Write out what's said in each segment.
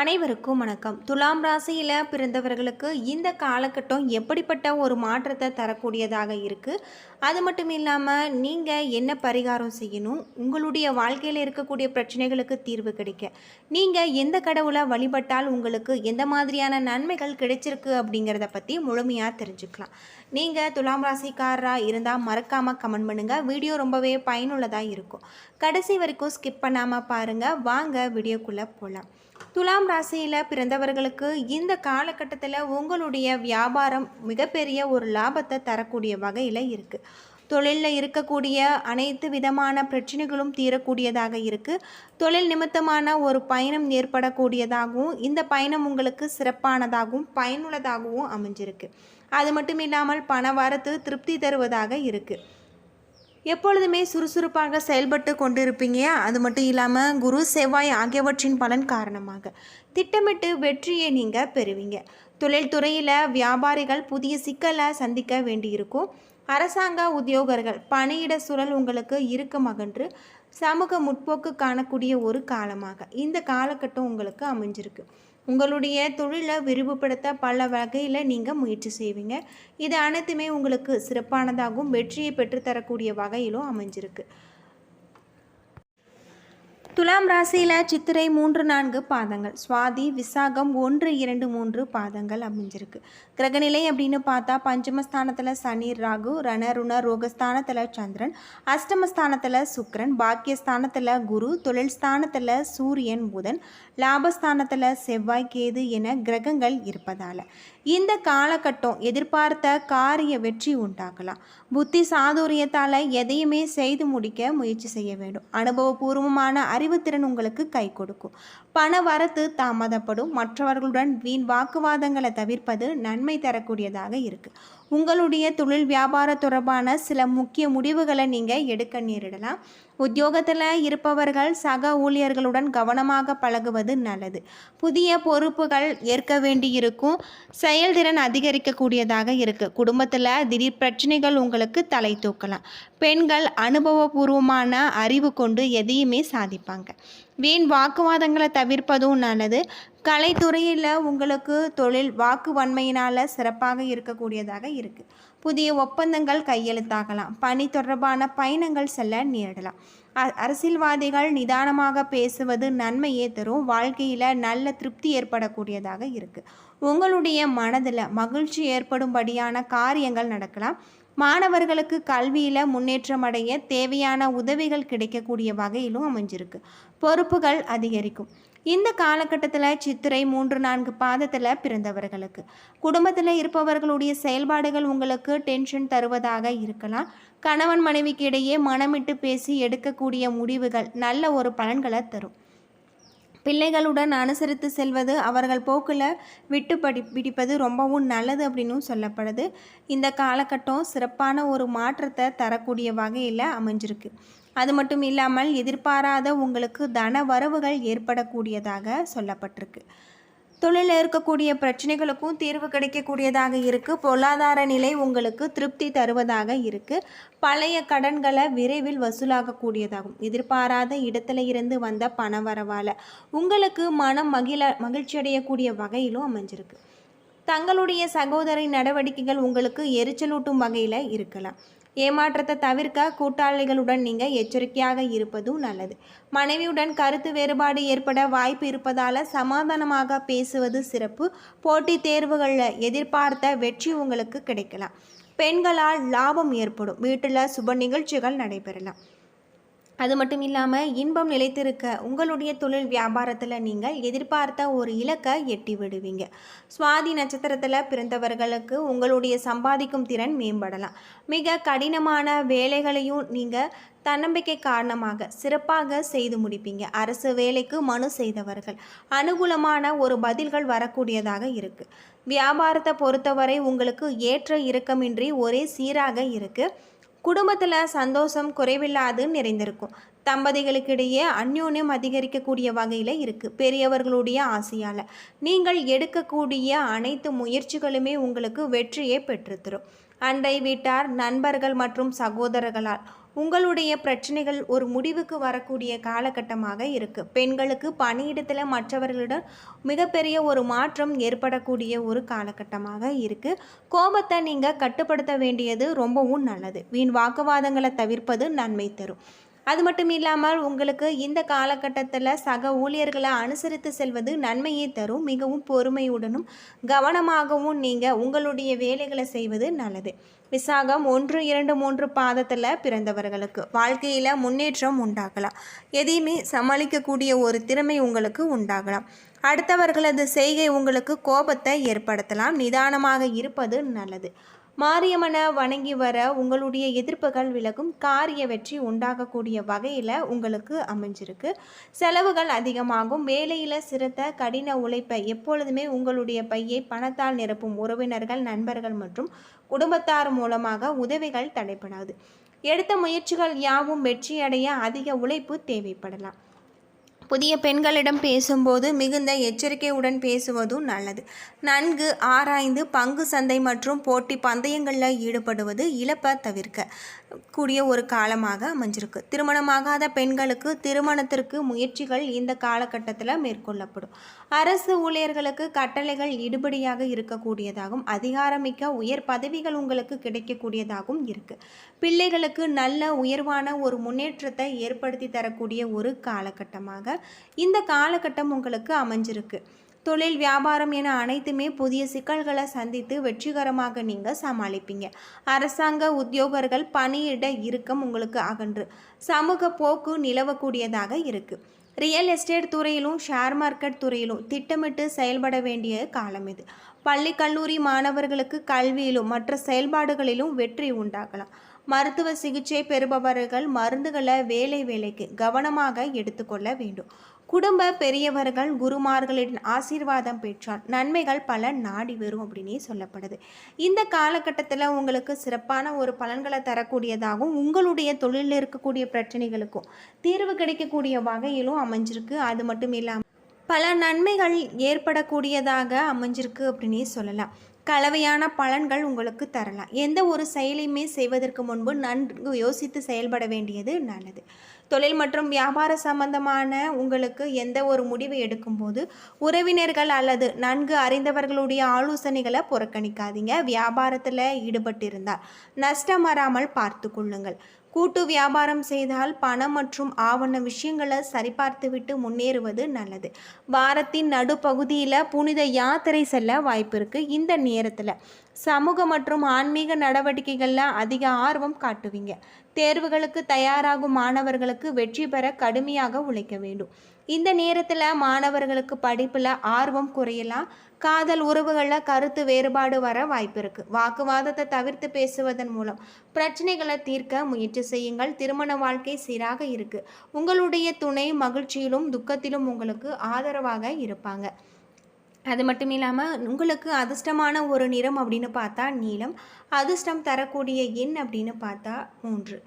அனைவருக்கும் வணக்கம். துலாம் ராசியில் பிறந்தவர்களுக்கு இந்த காலகட்டம் எப்படிப்பட்ட ஒரு மாற்றத்தை தரக்கூடியதாக இருக்குது அது மட்டும் இல்லாமல் நீங்கள் என்ன பரிகாரம் செய்யணும்? உங்களுடைய வாழ்க்கையில் இருக்கக்கூடிய பிரச்சனைகளுக்கு தீர்வு கிடைக்க. நீங்கள் எந்த கடவுளை வழிபட்டால் உங்களுக்கு எந்த மாதிரியான நன்மைகள் கிடைச்சிருக்கு அப்படிங்கிறத பற்றி முழுமையாக தெரிஞ்சுக்கலாம். நீங்கள் துலாம் ராசிக்காரராக இருந்தால் மறக்காமல் கமெண்ட் பண்ணுங்கள் வீடியோ ரொம்பவே பயனுள்ளதாக இருக்கும். கடைசி வரைக்கும் ஸ்கிப் பண்ணாமல் பாருங்கள் வாங்க வீடியோக்குள்ளே போகலாம் துலாம் ராசியில் பிறந்தவர்களுக்கு இந்த காலகட்டத்தில் உங்களுடைய வியாபாரம் மிகப்பெரிய ஒரு லாபத்தை தரக்கூடிய வகையில் இருக்குது தொழிலில் இருக்கக்கூடிய அனைத்து விதமான பிரச்சனைகளும் தீரக்கூடியதாக இருக்குது தொழில் நிமித்தமான ஒரு பயணம் ஏற்படக்கூடியதாகவும் இந்த பயணம் உங்களுக்கு சிறப்பானதாகவும் பயனுள்ளதாகவும் அமைஞ்சிருக்கு. அது மட்டும் இல்லாமல் பண வரத்து திருப்தி தருவதாக இருக்குது எப்பொழுதுமே சுறுசுறுப்பாக செயல்பட்டு கொண்டிருப்பீங்க. அது மட்டும் இல்லாமல் குரு செவ்வாய் ஆகியவற்றின் பலன் காரணமாக. திட்டமிட்டு வெற்றியை நீங்கள் பெறுவீங்க. தொழில்துறையில் வியாபாரிகள் புதிய சிக்கலை சந்திக்க வேண்டியிருக்கும். அரசாங்க உத்தியோகர்கள் பணியிட சூழல் உங்களுக்கு இருக்கும் அகன்று சமூக முற்போக்கு காணக்கூடிய ஒரு காலமாக. இந்த காலகட்டம் உங்களுக்கு அமைஞ்சிருக்கு. உங்களுடைய தொழிலை விரிவுபடுத்த பல வகையில் நீங்கள் முயற்சி செய்வீங்க. இது அனைத்துமே உங்களுக்கு சிறப்பானதாகவும் வெற்றியை பெற்றுத்தரக்கூடிய வகையிலும் அமைஞ்சிருக்கு. துலாம் ராசியில் சித்திரை மூன்று நான்கு பாதங்கள் சுவாதி விசாகம் ஒன்று இரண்டு மூன்று பாதங்கள் அமைஞ்சிருக்கு. கிரகநிலை அப்படின்னு பார்த்தா பஞ்சமஸ்தானத்தில் சனி ராகு ரண ருண ரோகஸ்தானத்தில் சந்திரன் அஷ்டமஸ்தானத்தில் சுக்கரன் பாக்கியஸ்தானத்தில் குரு தொழில் ஸ்தானத்தில் சூரியன் புதன் லாபஸ்தானத்தில் செவ்வாய் கேது என கிரகங்கள் இருப்பதால். இந்த காலகட்டம் எதிர்பார்த்த காரிய வெற்றி உண்டாகலாம். புத்தி சாதுரியத்தால் எதையுமே செய்து முடிக்க முயற்சி செய்ய வேண்டும். அனுபவபூர்வமான அறிவுத்திறன் உங்களுக்கு கை கொடுக்கும். பண வரத்து தாமதப்படும். மற்றவர்களுடன் வீண் வாக்குவாதங்களை தவிர்ப்பது நன்மை தரக்கூடியதாக இருக்குது உங்களுடைய தொழில் வியாபார தொடர்பான சில முக்கிய முடிவுகளை நீங்கள் எடுக்க நேரிடலாம். உத்தியோகத்தில் இருப்பவர்கள் சக ஊழியர்களுடன் கவனமாக பழகுவது நல்லது. புதிய பொறுப்புகள் ஏற்க வேண்டியிருக்கும். செயல்திறன் அதிகரிக்கக்கூடியதாக இருக்குது குடும்பத்தில் திடீர் பிரச்சனைகள் உங்களுக்கு தலை தூக்கலாம். பெண்கள் அனுபவபூர்வமான அறிவு கொண்டு எதையுமே சாதிப்பாங்க. வீண் வாக்குவாதங்களை தவிர்ப்பதும் நல்லது. கலைத்துறையில் உங்களுக்கு தொழில் வாக்கு வன்மையினால் சிறப்பாக இருக்கக்கூடியதாக இருக்குது புதிய ஒப்பந்தங்கள் கையெழுத்தாகலாம். பணி தொடர்பான பயணங்கள் செல்ல நேரிடலாம். அ- அரசியல்வாதிகள் நிதானமாக பேசுவது நன்மையே தரும். வாழ்க்கையில் நல்ல திருப்தி ஏற்படக்கூடியதாக இருக்குது உங்களுடைய மனதில் மகிழ்ச்சி ஏற்படும்படியான காரியங்கள் நடக்கலாம். மாணவர்களுக்கு கல்வியில் முன்னேற்றம் அடைய தேவையான உதவிகள் கிடைக்கக்கூடிய வகையிலும் அமைஞ்சிருக்கு. பொறுப்புகள் அதிகரிக்கும். இந்த காலகட்டத்தில் சித்திரை மூன்று நான்கு பாதத்தில் பிறந்தவர்களுக்கு குடும்பத்தில் இருப்பவர்களுடைய செயல்பாடுகள் உங்களுக்கு டென்ஷன் தருவதாக இருக்கலாம். கணவன் மனைவிக்கு இடையே மனமிட்டு பேசி எடுக்கக்கூடிய முடிவுகள் நல்ல ஒரு பலன்களை தரும். பிள்ளைகளுடன் அனுசரித்து செல்வது அவர்கள் போக்கில் விட்டு படி பிடிப்பது ரொம்பவும் நல்லது அப்படின்னும் சொல்லப்படுது. இந்த காலகட்டம் சிறப்பான ஒரு மாற்றத்தை தரக்கூடிய வகையில் அமைஞ்சிருக்கு. அது மட்டும் இல்லாமல் எதிர்பாராத உங்களுக்கு தன வரவுகள் ஏற்படக்கூடியதாக சொல்லப்பட்டிருக்கு. தொழிலில் இருக்கக்கூடிய பிரச்சனைகளுக்கும் தீர்வு கிடைக்கக்கூடியதாக இருக்குது பொருளாதார நிலை உங்களுக்கு திருப்தி தருவதாக இருக்குது பழைய கடன்களை விரைவில் வசூலாகக்கூடியதாகும். எதிர்பாராத இடத்துல இருந்து வந்த பண வரவால் உங்களுக்கு மனம் மகிழ மகிழ்ச்சி அடையக்கூடிய வகையிலும் அமைஞ்சிருக்கு. தங்களுடைய சகோதரின் நடவடிக்கைகள் உங்களுக்கு எரிச்சலூட்டும் வகையில் இருக்கலாம். ஏமாற்றத்தை தவிர்க்க கூட்டாளிகளுடன் நீங்கள் எச்சரிக்கையாக இருப்பதும் நல்லது. மனைவியுடன் கருத்து வேறுபாடு ஏற்பட வாய்ப்பு இருப்பதால் சமாதானமாக பேசுவது சிறப்பு. போட்டித் தேர்வுகளில் எதிர்பார்த்த வெற்றி உங்களுக்கு கிடைக்கலாம். பெண்களால் லாபம் ஏற்படும். வீட்டில் சுப நிகழ்ச்சிகள் நடைபெறலாம். அது மட்டும் இல்லாமல் இன்பம் நிலைத்திருக்க உங்களுடைய தொழில் வியாபாரத்தில் நீங்கள் எதிர்பார்த்த ஒரு இலக்கை எட்டி விடுவீங்க. சுவாதி நட்சத்திரத்தில் பிறந்தவர்களுக்கு உங்களுடைய சம்பாதிக்கும் திறன் மேம்படலாம். மிக கடினமான வேலைகளையும் நீங்கள் தன்னம்பிக்கை காரணமாக சிறப்பாக செய்து முடிப்பீங்க. அரசு வேலைக்கு மனு செய்தவர்கள். அனுகூலமான ஒரு பதில்கள் வரக்கூடியதாக இருக்குது வியாபாரத்தை பொறுத்தவரை உங்களுக்கு ஏற்ற இறக்கமின்றி ஒரே சீராக இருக்குது குடும்பத்தில் சந்தோஷம் குறைவில்லாது நிறைந்திருக்கும். தம்பதிகளுக்கிடையே அந்யோன்யம் அதிகரிக்கக்கூடிய வகையில் இருக்குது பெரியவர்களுடைய ஆசையால். நீங்கள் எடுக்கக்கூடிய அனைத்து முயற்சிகளுமே உங்களுக்கு வெற்றியை பெற்றுத்தரும். அண்டை வீட்டார் நண்பர்கள் மற்றும் சகோதரர்களால். உங்களுடைய பிரச்சனைகள் ஒரு முடிவுக்கு வரக்கூடிய காலகட்டமாக இருக்குது பெண்களுக்கு பணியிடத்தில் மற்றவர்களிடம் மிகப்பெரிய ஒரு மாற்றம் ஏற்படக்கூடிய ஒரு காலகட்டமாக இருக்குது கோபத்தை நீங்கள் கட்டுப்படுத்த வேண்டியது ரொம்பவும் நல்லது. வீண் வாக்குவாதங்களை தவிர்ப்பது நன்மை தரும். அது மட்டும் இல்லாமல் உங்களுக்கு இந்த காலகட்டத்தில் சக ஊழியர்களை அனுசரித்து செல்வது நன்மையை தரும் மிகவும் பொறுமையுடனும் கவனமாகவும் நீங்கள் உங்களுடைய வேலைகளை செய்வது நல்லது. விசாகம் ஒன்று இரண்டு மூன்று பாதத்தில் பிறந்தவர்களுக்கு வாழ்க்கையில் முன்னேற்றம் உண்டாகலாம். எதையுமே சமாளிக்கக்கூடிய ஒரு திறமை உங்களுக்கு உண்டாகலாம். அடுத்தவர்களது செய்கை உங்களுக்கு கோபத்தை ஏற்படுத்தலாம். நிதானமாக இருப்பது நல்லது. மாரியம்மனை வணங்கி வர உங்களுடைய எதிர்ப்புகள் விலகும் காரிய வெற்றி உண்டாகக்கூடிய வகையில் உங்களுக்கு அமைஞ்சிருக்கு. செலவுகள் அதிகமாகும் வேலையில் சிறுத்த கடின உழைப்பை எப்பொழுதுமே உங்களுடைய பையை பணத்தால் நிரப்பும் உறவினர்கள் நண்பர்கள் மற்றும் குடும்பத்தார் மூலமாக உதவிகள் தடைப்படாது எடுத்த முயற்சிகள் யாவும் வெற்றியடைய அதிக உழைப்பு தேவைப்படலாம். புதிய பெண்களிடம் பேசும்போது மிகுந்த எச்சரிக்கையுடன் பேசுவதும் நல்லது. நன்கு ஆராய்ந்து பங்கு சந்தை மற்றும் போட்டி பந்தயங்களில் ஈடுபடுவது இழப்பை தவிர்க்க. கூடிய ஒரு காலமாக அமைஞ்சிருக்கு. திருமணமாகாத பெண்களுக்கு திருமணத்திற்கு முயற்சிகள் இந்த காலகட்டத்தில் மேற்கொள்ளப்படும். அரசு ஊழியர்களுக்கு கட்டளைகள் இடுபடியாக இருக்கக்கூடியதாகவும் அதிகாரமிக்க உயர் பதவிகள் உங்களுக்கு கிடைக்கக்கூடியதாகவும் இருக்குது பிள்ளைகளுக்கு நல்ல உயர்வான ஒரு முன்னேற்றத்தை ஏற்படுத்தி தரக்கூடிய ஒரு காலகட்டமாக இந்த காலகட்டம் உங்களுக்கு அமைஞ்சிருக்கு. தொழில் வியாபாரம் என அனைத்துமே புதிய சிக்கல்களை சந்தித்து வெற்றிகரமாக நீங்கள் சமாளிப்பீங்க. அரசாங்க உத்தியோகர்கள் பணியிட இறுக்கம் உங்களுக்கு அகன்று. சமூக போக்கு நிலவக்கூடியதாக இருக்குது ரியல் எஸ்டேட் துறையிலும் ஷேர் மார்க்கெட் துறையிலும் திட்டமிட்டு செயல்பட வேண்டிய காலம் இது. பள்ளி கல்லூரி மாணவர்களுக்கு கல்வியிலும் மற்ற செயல்பாடுகளிலும் வெற்றி உண்டாகலாம். மருத்துவ சிகிச்சை பெறுபவர்கள் மருந்துகளை வேலை வேலைக்கு கவனமாக எடுத்துக்கொள்ள வேண்டும். குடும்ப பெரியவர்கள் குருமார்களின் ஆசீர்வாதம் பெற்றால் நன்மைகள் பல நாடி வரும் அப்படின்னே சொல்லப்படுது. இந்த காலகட்டத்தில் உங்களுக்கு சிறப்பான ஒரு பலன்களை தரக்கூடியதாகவும் உங்களுடைய தொழிலில் இருக்கக்கூடிய பிரச்சனைகளுக்கும் தீர்வு கிடைக்கக்கூடிய வகையிலும் அமைஞ்சிருக்கு. அது மட்டும் இல்லாமல் பல நன்மைகள் ஏற்படக்கூடியதாக அமைஞ்சிருக்கு அப்படின்னே சொல்லலாம். கலவையான பலன்கள் உங்களுக்கு தரலாம். எந்த ஒரு செயலையுமே செய்வதற்கு முன்பு நன்கு யோசித்து செயல்பட வேண்டியது நல்லது. தொழில் மற்றும் வியாபார சம்பந்தமான உங்களுக்கு எந்த ஒரு முடிவு எடுக்கும்போது உறவினர்கள் அல்லது நன்கு அறிந்தவர்களுடைய ஆலோசனைகளை புறக்கணிக்காதீங்க. வியாபாரத்தில் ஈடுபட்டிருந்தால் நஷ்டம் வராமல் பார்த்து கொள்ளுங்கள். கூட்டு வியாபாரம் செய்தால் பணம் மற்றும் ஆவண விஷயங்களை சரிபார்த்துவிட்டு முன்னேறுவது நல்லது. வாரத்தின் நடுப்பகுதியில் புனித யாத்திரை செல்ல வாய்ப்பு இருக்குது இந்த நேரத்தில் சமூக மற்றும் ஆன்மீக நடவடிக்கைகளில் அதிக ஆர்வம் காட்டுவீங்க. தேர்வுகளுக்கு தயாராகும் மாணவர்களுக்கு வெற்றி பெற கடுமையாக உழைக்க வேண்டும். இந்த நேரத்தில் மாணவர்களுக்கு படிப்பில் ஆர்வம் குறையலாம். காதல் உறவுகளில் கருத்து வேறுபாடு வர வாய்ப்பு இருக்குது வாக்குவாதத்தை தவிர்த்து பேசுவதன் மூலம் பிரச்சனைகளை தீர்க்க முயற்சி செய்யுங்கள். திருமண வாழ்க்கை சீராக இருக்குது உங்களுடைய துணை மகிழ்ச்சியிலும் துக்கத்திலும் உங்களுக்கு ஆதரவாக இருப்பாங்க. அது மட்டும் இல்லாமல் உங்களுக்கு அதிர்ஷ்டமான ஒரு நிறம் அப்படின்னு பார்த்தா நீளம் அதிர்ஷ்டம் தரக்கூடிய எண் அப்படின்னு பார்த்தா மூன்று.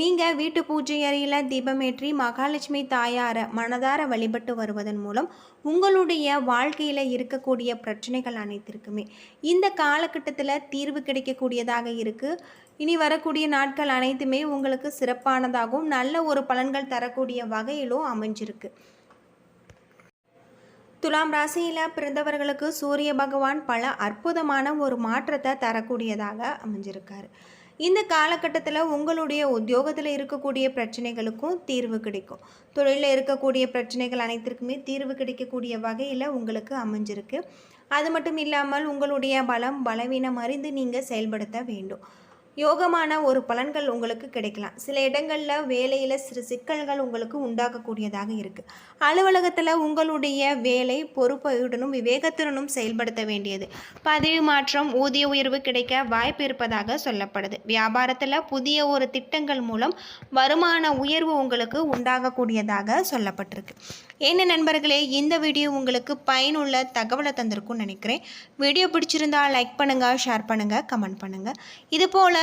நீங்கள் வீட்டு பூஜை அறையில் தீபமேற்றி மகாலட்சுமி தாயாரை மனதார வழிபட்டு வருவதன் மூலம் உங்களுடைய வாழ்க்கையில் இருக்கக்கூடிய பிரச்சனைகள் அனைத்திற்குமே. இந்த காலகட்டத்தில் தீர்வு கிடைக்கக்கூடியதாக இருக்குது இனி வரக்கூடிய நாட்கள் அனைத்துமே உங்களுக்கு சிறப்பானதாகவும் நல்ல ஒரு பலன்கள் தரக்கூடிய வகையிலும் அமைஞ்சிருக்கு. துலாம் ராசியில் பிறந்தவர்களுக்கு சூரிய பகவான் பல அற்புதமான ஒரு மாற்றத்தை தரக்கூடியதாக அமைஞ்சிருக்காரு. இந்த காலகட்டத்தில் உங்களுடைய உத்தியோகத்தில் இருக்கக்கூடிய பிரச்சனைகளுக்கும் தீர்வு கிடைக்கும். தொழிலில் இருக்கக்கூடிய பிரச்சனைகள் அனைத்திற்குமே தீர்வு கிடைக்கக்கூடிய வகையில் உங்களுக்கு அமைஞ்சிருக்கு. அது மட்டும் இல்லாமல் உங்களுடைய பலம் பலவீனம் அறிந்து நீங்கள் செயல்படுத்த வேண்டும். யோகமான ஒரு பலன்கள் உங்களுக்கு கிடைக்கலாம். சில இடங்களில் வேலையில் சிறு சிக்கல்கள் உங்களுக்கு உண்டாகக்கூடியதாக இருக்குது அலுவலகத்தில் உங்களுடைய வேலை பொறுப்பையுடனும் விவேகத்துடனும் செயல்படுத்த வேண்டியது. பதவி மாற்றம் ஊதிய உயர்வு கிடைக்க வாய்ப்பு இருப்பதாக சொல்லப்படுது. வியாபாரத்தில் புதிய ஒரு திட்டங்கள் மூலம் வருமான உயர்வு உங்களுக்கு உண்டாகக்கூடியதாக சொல்லப்பட்டிருக்கு. என்ன நண்பர்களே இந்த வீடியோ உங்களுக்கு பயனுள்ள தகவலை தந்திருக்கும்னு நினைக்கிறேன். வீடியோ பிடிச்சிருந்தால் லைக் பண்ணுங்கள் ஷேர் பண்ணுங்கள் கமெண்ட் பண்ணுங்கள் இது போல்